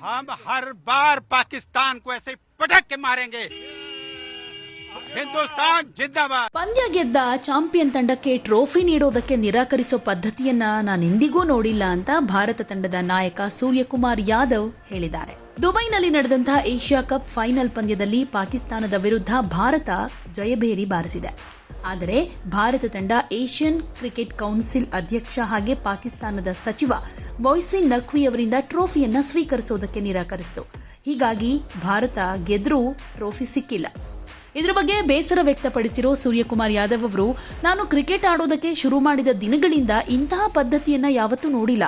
हम हर बार पाकिस्तान को ऐसे पटक के मारेंगे हिंदुस्तान जिंदाबाद ಪಂದ್ಯ ಗೆದ್ದ ಚಾಂಪಿಯನ್ ತಂಡಕ್ಕೆ ಟ್ರೋಫಿ ನೀಡೋದಕ್ಕೆ ನಿರಾಕರಿಸೋ ಪದ್ಧತಿಯನ್ನ ನಾನೆಂದಿಗೂ ನೋಡಿಲ್ಲ ಅಂತ ಭಾರತ ತಂಡದ ನಾಯಕ ಸೂರ್ಯಕುಮಾರ್ ಯಾದವ್ ಹೇಳಿದ್ದಾರೆ ದುಬೈನಲ್ಲಿ ನಡೆದಂತಹ ಏಷ್ಯಾ ಕಪ್ ಫೈನಲ್ ಪಂದ್ಯದಲ್ಲಿ ಪಾಕಿಸ್ತಾನದ ವಿರುದ್ಧ ಭಾರತ ಜಯಭೇರಿ ಬಾರಿಸಿದೆ ಆದರೆ ಭಾರತ ತಂಡ ಏಷ್ಯನ್ ಕ್ರಿಕೆಟ್ ಕೌನ್ಸಿಲ್ ಅಧ್ಯಕ್ಷ ಹಾಗೆ ಪಾಕಿಸ್ತಾನದ ಸಚಿವ ಮೊಯ್ಸಿನ್ ನಖ್ವಿ ಅವರಿಂದ ಟ್ರೋಫಿಯನ್ನು ಸ್ವೀಕರಿಸೋದಕ್ಕೆ ನಿರಾಕರಿಸಿತು. ಹೀಗಾಗಿ ಭಾರತ ಗೆದ್ರೂ ಟ್ರೋಫಿ ಸಿಕ್ಕಿಲ್ಲ. ಇದರ ಬಗ್ಗೆ ಬೇಸರ ವ್ಯಕ್ತಪಡಿಸಿರೋ ಸೂರ್ಯಕುಮಾರ್ ಯಾದವ್ ಅವರು, ನಾನು ಕ್ರಿಕೆಟ್ ಆಡೋದಕ್ಕೆ ಶುರು ಮಾಡಿದ ದಿನಗಳಿಂದ ಇಂತಹ ಪದ್ಧತಿಯನ್ನ ಯಾವತ್ತೂ ನೋಡಿಲ್ಲ.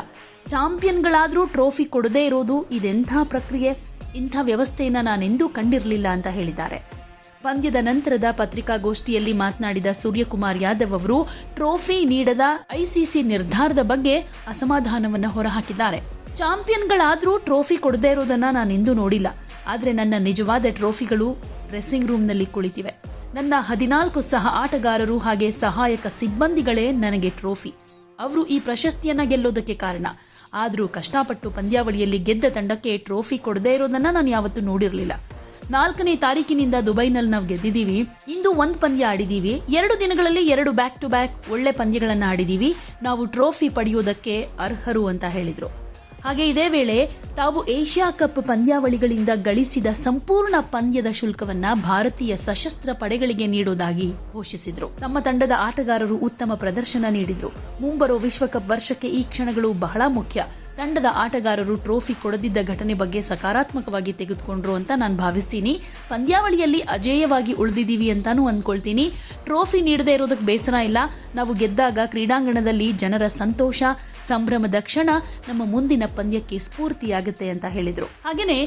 ಚಾಂಪಿಯನ್ಗಳಾದರೂ ಟ್ರೋಫಿ ಕೊಡದೇ ಇರೋದು ಇದೆಂಥ ಪ್ರಕ್ರಿಯೆ, ಇಂಥ ವ್ಯವಸ್ಥೆಯನ್ನು ನಾನೆಂದೂ ಕಂಡಿರಲಿಲ್ಲ ಅಂತ ಹೇಳಿದ್ದಾರೆ. ಪಂದ್ಯದ ನಂತರದ ಪತ್ರಿಕಾಗೋಷ್ಠಿಯಲ್ಲಿ ಮಾತನಾಡಿದ ಸೂರ್ಯಕುಮಾರ್ ಯಾದವ್ ಅವರು, ಟ್ರೋಫಿ ನೀಡದ ಐಸಿಸಿ ನಿರ್ಧಾರದ ಬಗ್ಗೆ ಅಸಮಾಧಾನವನ್ನು ಹೊರಹಾಕಿದ್ದಾರೆ. ಚಾಂಪಿಯನ್ಗಳಾದರೂ ಟ್ರೋಫಿ ಕೊಡದೇ ನಾನು ಇಂದು ನೋಡಿಲ್ಲ. ಆದರೆ ನನ್ನ ನಿಜವಾದ ಟ್ರೋಫಿಗಳು ಡ್ರೆಸ್ಸಿಂಗ್ ರೂಮ್ನಲ್ಲಿ ಕುಳಿತಿವೆ. ನನ್ನ ಹದಿನಾಲ್ಕು ಸಹ ಆಟಗಾರರು ಹಾಗೆ ಸಹಾಯಕ ಸಿಬ್ಬಂದಿಗಳೇ ನನಗೆ ಟ್ರೋಫಿ. ಅವರು ಈ ಪ್ರಶಸ್ತಿಯನ್ನ ಗೆಲ್ಲೋದಕ್ಕೆ ಕಾರಣ. ಆದರೂ ಕಷ್ಟಪಟ್ಟು ಪಂದ್ಯಾವಳಿಯಲ್ಲಿ ಗೆದ್ದ ತಂಡಕ್ಕೆ ಟ್ರೋಫಿ ಕೊಡದೇ ಇರೋದನ್ನು ನಾನು ಯಾವತ್ತೂ ನೋಡಿರಲಿಲ್ಲ. ನಾಲ್ಕನೇ ತಾರೀಕಿನಿಂದ ದುಬೈನಲ್ಲಿ ನಾವು ಗೆದ್ದಿದ್ದೀವಿ. ಇಂದು ಒಂದು ಪಂದ್ಯ ಆಡಿದ್ದೀವಿ. ಎರಡು ದಿನಗಳಲ್ಲಿ ಎರಡು ಬ್ಯಾಕ್ ಟು ಬ್ಯಾಕ್ ಒಳ್ಳೆ ಪಂದ್ಯಗಳನ್ನು ಆಡಿದ್ದೀವಿ. ನಾವು ಟ್ರೋಫಿ ಪಡೆಯುವುದಕ್ಕೆ ಅರ್ಹರು ಅಂತ ಹೇಳಿದರು. ಹಾಗೆ ಇದೇ ವೇಳೆ ತಾವು ಏಷ್ಯಾ ಕಪ್ ಪಂದ್ಯಾವಳಿಗಳಿಂದ ಗಳಿಸಿದ ಸಂಪೂರ್ಣ ಪಂದ್ಯದ ಶುಲ್ಕವನ್ನ ಭಾರತೀಯ ಸಶಸ್ತ್ರ ಪಡೆಗಳಿಗೆ ನೀಡುವುದಾಗಿ ಘೋಷಿಸಿದರು. ತಮ್ಮ ತಂಡದ ಆಟಗಾರರು ಉತ್ತಮ ಪ್ರದರ್ಶನ ನೀಡಿದರು. ಮುಂಬರೋ ವಿಶ್ವಕಪ್ ವರ್ಷಕ್ಕೆ ಈ ಕ್ಷಣಗಳು ಬಹಳ ಮುಖ್ಯ. ತಂಡದ ಆಟಗಾರರು ಟ್ರೋಫಿ ಕೊಡದಿದ್ದ ಘಟನೆ ಬಗ್ಗೆ ಸಕಾರಾತ್ಮಕವಾಗಿ ತೆಗೆದುಕೊಂಡ್ರು ಅಂತ ನಾನು ಭಾವಿಸ್ತೀನಿ. ಪಂದ್ಯಾವಳಿಯಲ್ಲಿ ಅಜೇಯವಾಗಿ ಉಳಿದಿದ್ದೀವಿ ಅಂತಾನೂ ಅಂದ್ಕೊಳ್ತೀನಿ ಟ್ರೋಫಿ ನೀಡದೇ ಇರೋದಕ್ಕೆ ಬೇಸರ ಇಲ್ಲ. ನಾವು ಗೆದ್ದಾಗ ಕ್ರೀಡಾಂಗಣದಲ್ಲಿ ಜನರ ಸಂತೋಷ, ಸಂಭ್ರಮದ ಕ್ಷಣ, ನಮ್ಮ ಮುಂದಿನ ಪಂದ್ಯಕ್ಕೆ ಸ್ಫೂರ್ತಿಯಾಗುತ್ತೆ ಅಂತ ಹೇಳಿದರು. ಹಾಗೆಯೇ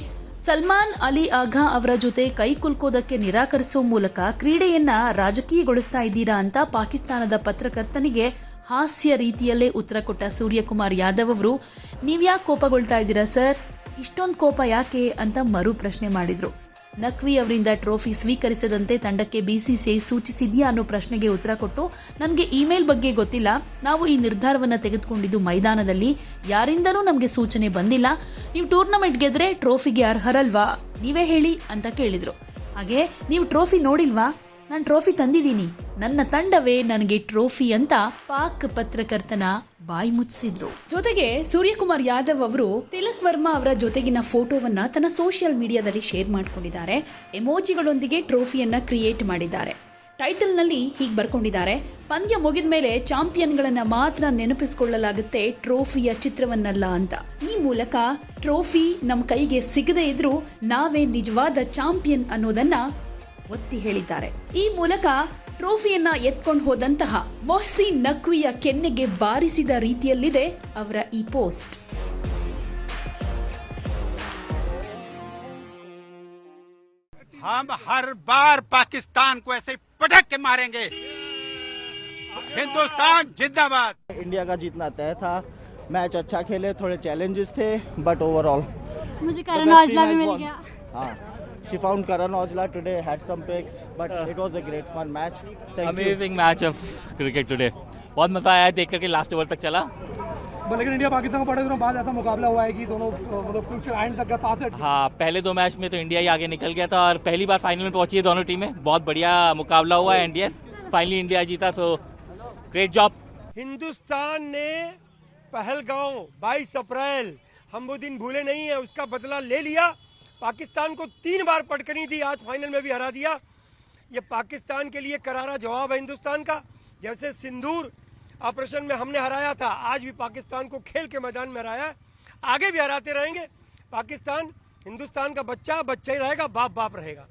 ಸಲ್ಮಾನ್ ಅಲಿ ಆಘಾ ಅವರ ಜೊತೆ ಕೈ ಕುಲ್ಕೋದಕ್ಕೆ ನಿರಾಕರಿಸುವ ಮೂಲಕ ಕ್ರೀಡೆಯನ್ನ ರಾಜಕೀಯಗೊಳಿಸ್ತಾ ಇದ್ದೀರಾ ಅಂತ ಪಾಕಿಸ್ತಾನದ ಪತ್ರಕರ್ತನಿಗೆ ಹಾಸ್ಯ ರೀತಿಯಲ್ಲೇ ಉತ್ತರ ಕೊಟ್ಟ ಸೂರ್ಯಕುಮಾರ್ ಯಾದವ್ ಅವರು ನೀವ್ಯಾಕೆ ಕೋಪಗೊಳ್ತಾ ಇದ್ದೀರಾ ಸರ್? ಇಷ್ಟೊಂದು ಕೋಪ ಯಾಕೆ? ಅಂತ ಮರು ಪ್ರಶ್ನೆ ಮಾಡಿದ್ರು. ನಕ್ವಿ ಅವರಿಂದ ಟ್ರೋಫಿ ಸ್ವೀಕರಿಸದಂತೆ ತಂಡಕ್ಕೆ ಬಿಸಿಸಿಐ ಸೂಚಿಸಿದ್ಯಾ ಅನ್ನೋ ಪ್ರಶ್ನೆಗೆ ಉತ್ತರ ಕೊಟ್ಟು, ನನಗೆ ಇಮೇಲ್ ಬಗ್ಗೆ ಗೊತ್ತಿಲ್ಲ. ನಾವು ಈ ನಿರ್ಧಾರವನ್ನು ತೆಗೆದುಕೊಂಡಿದ್ದು ಮೈದಾನದಲ್ಲಿ. ಯಾರಿಂದನೂ ನಮಗೆ ಸೂಚನೆ ಬಂದಿಲ್ಲ. ನೀವು ಟೂರ್ನಮೆಂಟ್ ಗೆದ್ರೆ ಟ್ರೋಫಿಗೆ ಅರ್ಹರಲ್ವಾ? ನೀವೇ ಹೇಳಿ ಅಂತ ಕೇಳಿದ್ರು. ಹಾಗೆ, ನೀವು ಟ್ರೋಫಿ ನೋಡಿಲ್ವಾ? ನಾನು ಟ್ರೋಫಿ ತಂದಿದ್ದೀನಿ. ನನ್ನ ತಂಡವೇ ನನಗೆ ಟ್ರೋಫಿ ಅಂತ ಪಾಕ್ ಪತ್ರಕರ್ತನ ಬಾಯಿ ಮುಚ್ಚಿಸಿದ್ರು ಜೊತೆಗೆ ಸೂರ್ಯಕುಮಾರ್ ಯಾದವ್ ಅವರು ತಿಲಕ್ ವರ್ಮಾ ಅವರ ಜೊತೆಗಿನ ಫೋಟೋವನ್ನ ತನ್ನ ಸೋಷಿಯಲ್ ಮೀಡಿಯಾದಲ್ಲಿ ಶೇರ್ ಮಾಡಿಕೊಂಡಿದ್ದಾರೆ. ಎಮೋಜಿಗಳೊಂದಿಗೆ ಟ್ರೋಫಿಯನ್ನ ಕ್ರಿಯೇಟ್ ಮಾಡಿದ್ದಾರೆ. ಟೈಟಲ್ನಲ್ಲಿ ಹೀಗೆ ಬರ್ಕೊಂಡಿದ್ದಾರೆ. ಪಂದ್ಯ ಮುಗಿದ ಮೇಲೆ ಚಾಂಪಿಯನ್ಗಳನ್ನು ಮಾತ್ರ ನೆನಪಿಸಿಕೊಳ್ಳಲಾಗುತ್ತೆ ಟ್ರೋಫಿಯ ಚಿತ್ರವನ್ನಲ್ಲ ಅಂತ. ಈ ಮೂಲಕ ಟ್ರೋಫಿ ನಮ್ಮ ಕೈಗೆ ಸಿಗದೇ ಇದ್ರೂ ನಾವೇ ನಿಜವಾದ ಚಾಂಪಿಯನ್ ಅನ್ನೋದನ್ನ ಒತ್ತಿ ಹೇಳಿದ್ದಾರೆ ಈ ಮೂಲಕ ಟ್ರೋಫಿಯನ್ನ ಎತ್ಕೊಂಡು ಹೋದಂತಹ ಮೊಹ್ಸಿನ್ ನಖ್ವಿಯ ಕೆನ್ನೆಗೆ ಬಾರಿಸಿದ ರೀತಿಯಲ್ಲಿದೆ ಅವರ ಈ ಪೋಸ್ಟ್ हम हर बार पाकिस्तान को ऐसे पटक के मारेंगे हिंदुस्तान जिंदाबाद इंडिया का जीतना तय था मैच अच्छा खेले थोड़े चैलेंजेस थे बट ओवरऑल मुझे करण औजला भी मिल गया हाँ She found Karan Aujla today had some picks but uh, it was a great fun match. Thank amazing you match of cricket today बहुत मज़ा आया देख करके लास्ट ओवर तक चला। लेकिन इंडिया पाकिस्तान को बड़े दिनों बाद ऐसा मुकाबला हुआ है कि दोनों मतलब कुछ एंड तक का साथ है। हाँ पहले दो मैच में तो इंडिया ही आगे निकल गया था और पहली बार फाइनल में पहुँची है दोनों टीमें। बहुत बढ़िया मुकाबला हुआ है एंड यस फाइनली इंडिया जीता तो ग्रेट जॉब हिंदुस्तान ने पहलगांव 22 अप्रैल हम वो दिन भूले नहीं है उसका बदला ले लिया। पाकिस्तान को तीन बार पटकनी दी, आज फाइनल में भी हरा दिया। ये पाकिस्तान के लिए करारा जवाब है हिंदुस्तान का। जैसे सिंदूर ऑपरेशन में हमने हराया था, आज भी पाकिस्तान को खेल के मैदान में हराया आगे भी हराते रहेंगे। पाकिस्तान, हिंदुस्तान का बच्चा बच्चा ही रहेगा बाप बाप रहेगा।